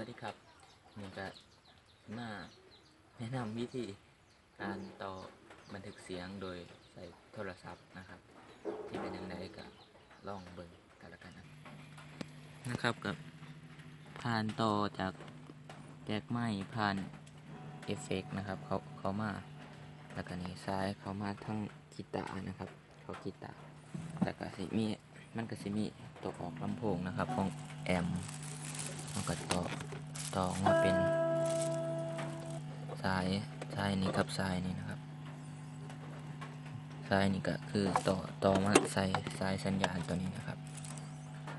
วัสดีครับนี่ก็มาแนะนำวิธีการต่อบันทึกเสียงโดยใส่โทรศัพท์นะครับ ที่เป็นยังไงก็ลองเบิ่งกันละกันนะนะครับกับผ่านต่อจากแจกไม้ผ่านเอฟเฟกต์นะครับเขาเขามาแล้วก็นี่ซ้ายเขามาทั้งกีตาร์นะครับ เขากีตาร์แต่ก็สิมีมันก็สิมีตัวออกลำโพงนะครับของแอม มันก็ต่อต่อมาเป็นสายสายนี้กับสายนี้นะครับสายนี้ก็คือต่อต่อมาใส่สายสัญญาณตัวนี้นะครับ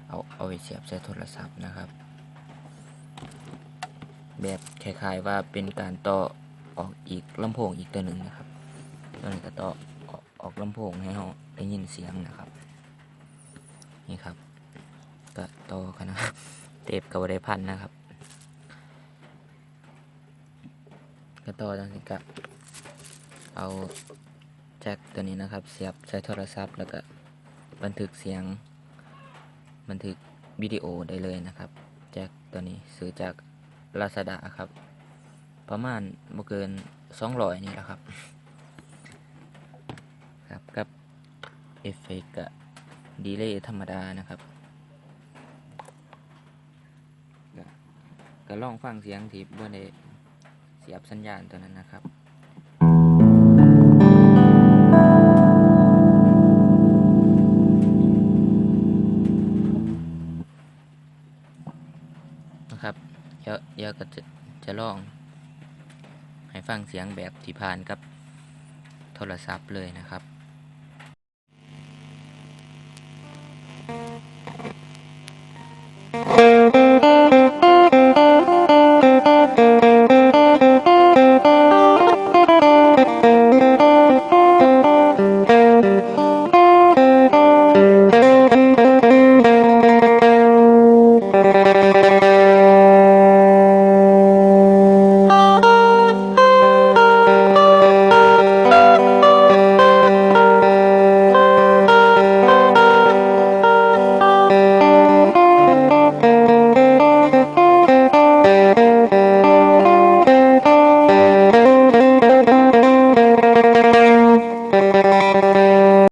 เอาเอาไปเสียบใส่โทรศัพท์นะครับ แบบคล้ายๆว่าเป็นการต่อออกอีกลำโพงอีกตัวหนึ่งนะครับตัวนี้ก็ต่อออกออกลำโพงให้เราได้ยินเสียงนะครับ นี่ครับก็ต่อกันนะครับ เทปกับได้พันนะครับก็ต่อจากนี้ก็เอาแจ็คตัวนี้นะครับ เสียบใช้โทรศัพท์ แล้วก็บันทึกเสียง บันทึกวิดีโอได้เลยนะครับ แจ็คตัวนี้ซื้อจากลาซาด้าครับ ประมาณบ่เกิน200นี่แหละครับ ครับกับเอฟเฟกต์ดีเลย์ธรรมดานะครับ ก็ ก็ลองฟังเสียงที่บ่ได้เสียบสัญญาณตัวนั้นนะครับนะครับเดี๋ยวเดี๋ยวก็จะจะลอง ให้ฟังเสียงแบบที่ผ่านกับโทรศัพท์เลยนะครับ